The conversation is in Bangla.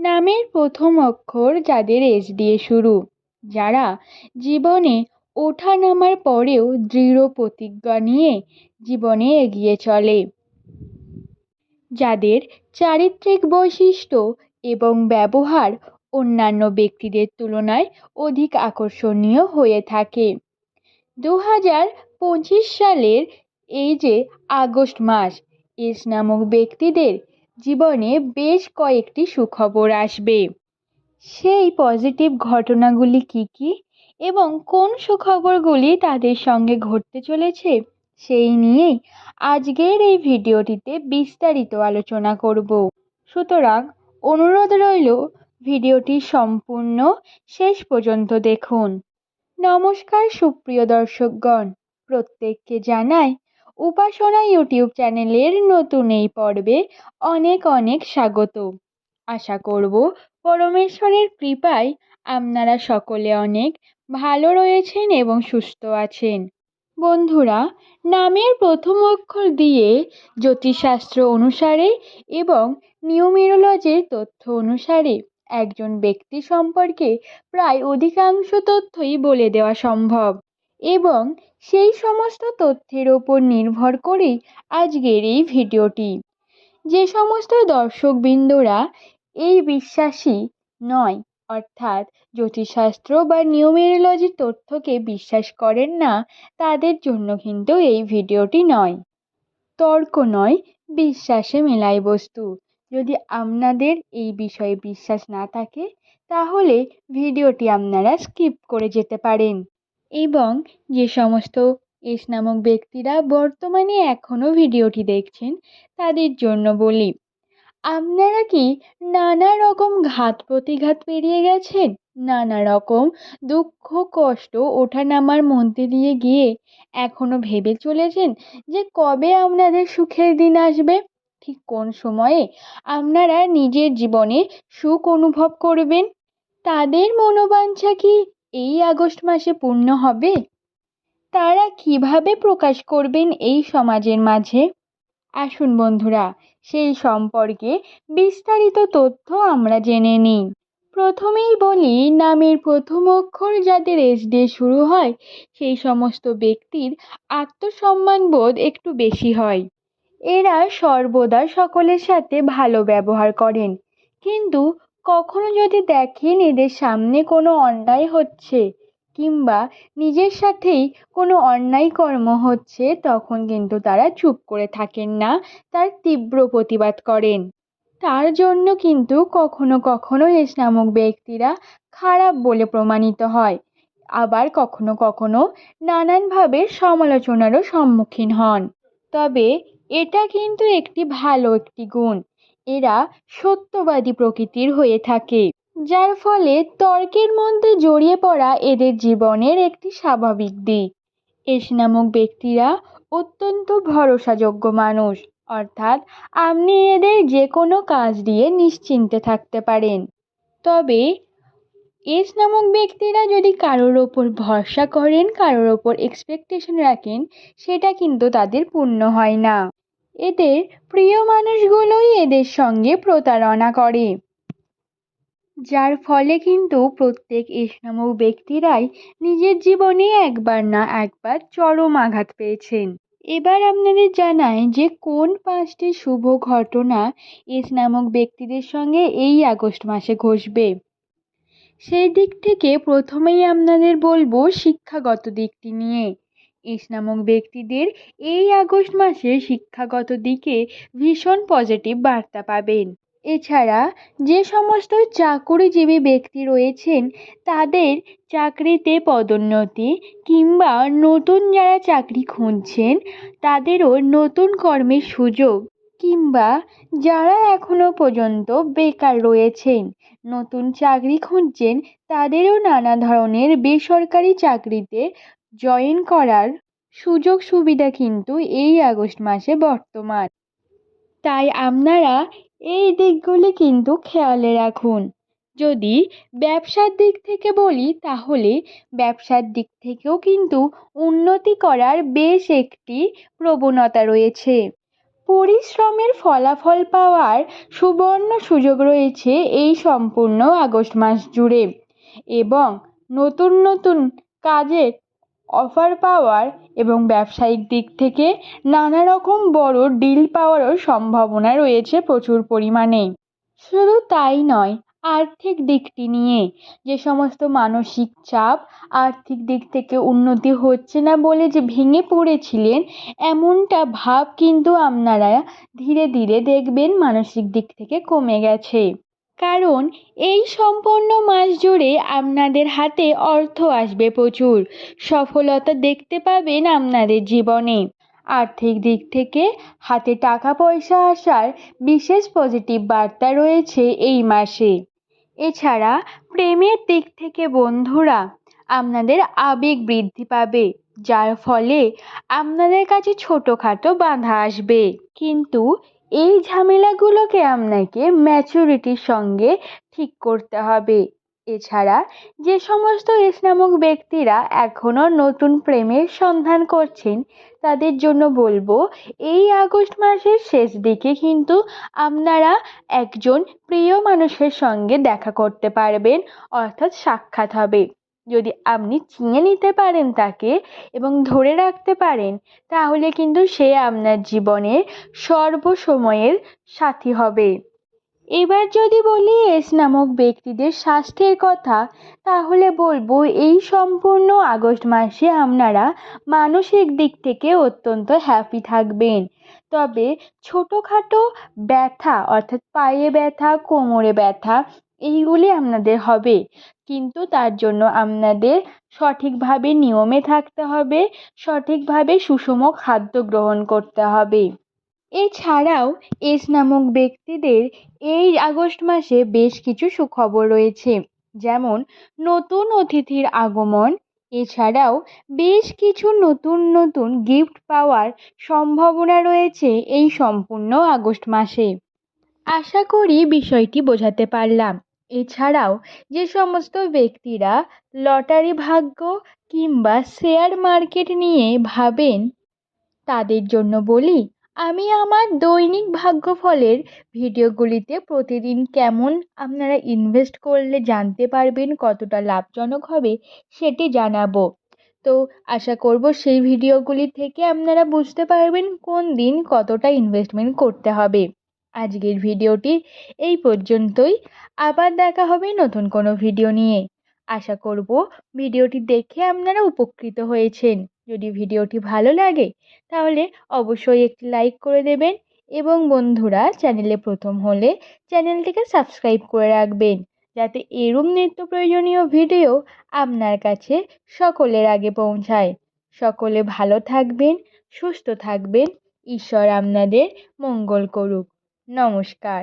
নামের প্রথম অক্ষর যাদের এস দিয়ে শুরু। যারা জীবনে ওঠা নামার পরেও দৃঢ় প্রতিজ্ঞা নিয়ে জীবনে এগিয়ে চলে। যাদের চারিত্রিক বৈশিষ্ট্য এবং ব্যবহার অন্যান্য ব্যক্তিদের তুলনায় অধিক আকর্ষণীয় হয়ে থাকে। দু হাজার পঁচিশ সালের এই যে আগস্ট মাস, এস নামক ব্যক্তিদের জীবনে বেশ কয়েকটি সুখবর আসবে। সেই পজিটিভ ঘটনাগুলি কি কি এবং কোন সুখবরগুলি তাদের সঙ্গে ঘটতে চলেছে, সেই নিয়েই আজকের এই ভিডিওটিতে বিস্তারিত আলোচনা করব। সুতরাং অনুরোধ রইল, ভিডিওটি সম্পূর্ণ শেষ পর্যন্ত দেখুন। নমস্কার সুপ্রিয় দর্শকগণ, প্রত্যেককে জানাই উপাসনা ইউটিউব চ্যানেলের নতুন এই পর্বে অনেক অনেক স্বাগত। আশা করব পরমেশ্বরের কৃপায় আপনারা সকলে অনেক ভালো রয়েছেন এবং সুস্থ আছেন। বন্ধুরা, নামের প্রথম অক্ষর দিয়ে জ্যোতিষশাস্ত্র অনুসারে এবং নিউমেরোলজির তথ্য অনুসারে একজন ব্যক্তি সম্পর্কে প্রায় অধিকাংশ তথ্যই বলে দেওয়া সম্ভব। এবং সেই সমস্ত তথ্যের ওপর নির্ভর করেই আজকের এই ভিডিওটি। যে সমস্ত দর্শকবৃন্দরা এই বিশ্বাসী নয়, অর্থাৎ জ্যোতিষশাস্ত্র বা নিউমেরোলজির তথ্যকে বিশ্বাস করেন না, তাদের জন্য কিন্তু এই ভিডিওটি নয়। তর্ক নয়, বিশ্বাসে মেলাই বস্তু। যদি আপনাদের এই বিষয়ে বিশ্বাস না থাকে, তাহলে ভিডিওটি আপনারা স্কিপ করে যেতে পারেন। এবং যে সমস্ত এস নামক ব্যক্তিরা বর্তমানে এখনও ভিডিওটি দেখছেন, তাদের জন্য বলি, আপনারা কি নানা রকম ঘাত প্রতিঘাত পেরিয়ে গেছেন? নানা রকম দুঃখ, কষ্ট ওঠানামার মধ্যে দিয়ে গিয়ে এখনও ভেবে চলেছেন যে কবে আপনাদের সুখের দিন আসবে? ঠিক কোন সময়ে আপনারা নিজের জীবনে সুখ অনুভব করবেন? তাদের মনোবাঞ্ছা কি এই আগস্ট মাসে পূর্ণ হবে? তারা কীভাবে প্রকাশ করবেন এই সমাজের মাঝে? আসুন বন্ধুরা, সেই সম্পর্কে বিস্তারিত তথ্য আমরা জেনে নিই। প্রথমেই বলি, নামের প্রথম অক্ষর যাদের এস দিয়ে শুরু হয়, সেই সমস্ত ব্যক্তির আত্মসম্মানবোধ একটু বেশি হয়। এরা সর্বদা সকলের সাথে ভালো ব্যবহার করেন। কিন্তু কখনো যদি দেখেন এদের সামনে কোনো অন্যায় হচ্ছে কিংবা নিজের সাথেই কোনো অন্যায় কর্ম হচ্ছে, তখন কিন্তু তারা চুপ করে থাকেন না, তার তীব্র প্রতিবাদ করেন। তার জন্য কিন্তু কখনো কখনো এস নামক ব্যক্তিরা খারাপ বলে প্রমাণিত হয়। আবার কখনো কখনো নানানভাবে সমালোচনারও সম্মুখীন হন। তবে এটা কিন্তু একটি ভালো একটি গুণ। এরা সত্যবাদী প্রকৃতির হয়ে থাকে, যার ফলে তর্কের মধ্যে জড়িয়ে পড়া এদের জীবনের একটি স্বাভাবিক দিক। এস নামক ব্যক্তিরা অত্যন্ত ভরসাযোগ্য মানুষ, অর্থাৎ আপনি এদের যে কোনো কাজ দিয়ে নিশ্চিন্তে থাকতে পারেন। তবে এস নামক ব্যক্তিরা যদি কারোর ওপর ভরসা করেন, কারোর ওপর এক্সপেকটেশন রাখেন, সেটা কিন্তু তাদের পূর্ণ হয় না। এদের প্রিয় মানুষগুলোই এদের সঙ্গে প্রতারণা করে। যার ফলে কিন্তু প্রত্যেক এস নামক ব্যক্তিরাই নিজের জীবনে একবার না একবার চরম আঘাত পেয়েছেন। এবার আপনাদের জানাই যে কোন পাঁচটি শুভ ঘটনা এস নামক ব্যক্তিদের সঙ্গে এই আগস্ট মাসে ঘষবে সেই দিক থেকে প্রথমেই আপনাদের বলব শিক্ষাগত দিকটি নিয়ে। এস নামক ব্যক্তিদের এই আগস্ট মাসে শিক্ষাগত দিকে ভীষণ পজিটিভ বার্তা পাবেন। এছাড়া যে সমস্ত চাকুরিজীবী ব্যক্তি রয়েছেন, তাদের চাকরিতে পদোন্নতি কিংবা নতুন যারা চাকরি খুঁজছেন, তাদেরও নতুন কর্মের সুযোগ কিংবা যারা এখনও পর্যন্ত বেকার রয়েছেন, নতুন চাকরি খুঁজছেন, তাদেরও নানা ধরনের বেসরকারি চাকরিতে জয়েন করার সুযোগ সুবিধা কিন্তু এই আগস্ট মাসে বর্তমান। তাই আপনারা এই দিকগুলি কিন্তু খেয়ালে রাখুন। যদি ব্যবসার দিক থেকে বলি, তাহলে ব্যবসার দিক থেকেও কিন্তু উন্নতি করার বেশ একটি প্রবণতা রয়েছে। পরিশ্রমের ফলাফল পাওয়ার সুবর্ণ সুযোগ রয়েছে এই সম্পূর্ণ আগস্ট মাস জুড়ে এবং নতুন নতুন কাজের অফার পাওয়ার এবং ব্যবসায়িক দিক থেকে নানা রকম বড় ডিল পাওয়ারও সম্ভাবনা রয়েছে প্রচুর পরিমাণে। শুধু তাই নয়, আর্থিক দিকটি নিয়ে যে সমস্ত মানসিক চাপ আর্থিক দিক থেকে উন্নতি হচ্ছে না বলে যে ভেঙে পড়েছিলেন, এমনটা ভাব কিন্তু আপনারা ধীরে ধীরে দেখবেন মানসিক দিক থেকে কমে গেছে। কারণ এই সম্পূর্ণ মাস জুড়ে আপনাদের হাতে অর্থ আসবে প্রচুর। সফলতা দেখতে পাবেন আপনাদের জীবনে। আর্থিক দিক থেকে হাতে টাকা পয়সা আসার বিশেষ পজিটিভ বার্তা রয়েছে এই মাসে। এছাড়া প্রেমের দিক থেকে বন্ধুরা, আপনাদের আবেগ বৃদ্ধি পাবে, যার ফলে আপনাদের কাছে ছোটোখাটো বাধা আসবে। কিন্তু এই ঝামেলাগুলোকে আপনাকে ম্যাচুরিটির সঙ্গে ঠিক করতে হবে। এছাড়া যে সমস্ত এস নামক ব্যক্তিরা এখনও নতুন প্রেমের সন্ধান করছেন, তাদের জন্য বলব, এই আগস্ট মাসের শেষ দিকে কিন্তু আপনারা একজন প্রিয় মানুষের সঙ্গে দেখা করতে পারবেন, অর্থাৎ সাক্ষাৎ হবে। যদি আপনি চিনে নিতে পারেন তাকে এবং ধরে রাখতে পারেন, তাহলে কিন্তু সে আপনার জীবনের সর্বসময়ের সাথী হবে। এবার যদি বলি এস নামক ব্যক্তিদের স্বাস্থ্যের কথা, তাহলে বলব এই সম্পূর্ণ আগস্ট মাসে আপনারা মানসিক দিক থেকে অত্যন্ত হ্যাপি থাকবেন। তবে ছোটোখাটো ব্যথা, অর্থাৎ পায়ে ব্যথা, কোমরে ব্যথা, এইগুলি আপনাদের হবে। কিন্তু তার জন্য আপনাদের সঠিকভাবে নিয়মে থাকতে হবে, সঠিকভাবে সুষম খাদ্য গ্রহণ করতে হবে। এছাড়াও এস নামক ব্যক্তিদের এই আগস্ট মাসে বেশ কিছু সুখবর রয়েছে, যেমন নতুন অতিথির আগমন, এছাড়াও বেশ কিছু নতুন নতুন গিফট পাওয়ার সম্ভাবনা রয়েছে এই সম্পূর্ণ আগস্ট মাসে। আশা করি বিষয়টি বোঝাতে পারলাম। এছাড়াও যে সমস্ত ব্যক্তিরা লটারি ভাগ্য কিংবা শেয়ার মার্কেট নিয়ে ভাবেন, তাদের জন্য বলি, আমি আমার দৈনিক ভাগ্যফলের ভিডিওগুলিতে প্রতিদিন কেমন আপনারা ইনভেস্ট করলে জানতে পারবেন, কতটা লাভজনক হবে সেটি জানাব। তো আশা করব সেই ভিডিওগুলি থেকে আপনারা বুঝতে পারবেন কোন দিন কতটা ইনভেস্টমেন্ট করতে হবে। আজকের ভিডিওটি এই পর্যন্তই। আবার দেখা হবে নতুন কোনো ভিডিও নিয়ে। আশা করব ভিডিওটি দেখে আপনারা উপকৃত হয়েছেন। যদি ভিডিওটি ভালো লাগে, তাহলে অবশ্যই একটি লাইক করে দেবেন এবং বন্ধুরা চ্যানেলে প্রথম হলে চ্যানেলটিকে সাবস্ক্রাইব করে রাখবেন। যাতে এরম নিত্য প্রয়োজনীয় ভিডিও আপনার কাছে সকলের আগে পৌঁছায়। সকলে ভালো থাকবেন, সুস্থ থাকবেন। ঈশ্বর আপনাদের মঙ্গল করুক। নমস্কার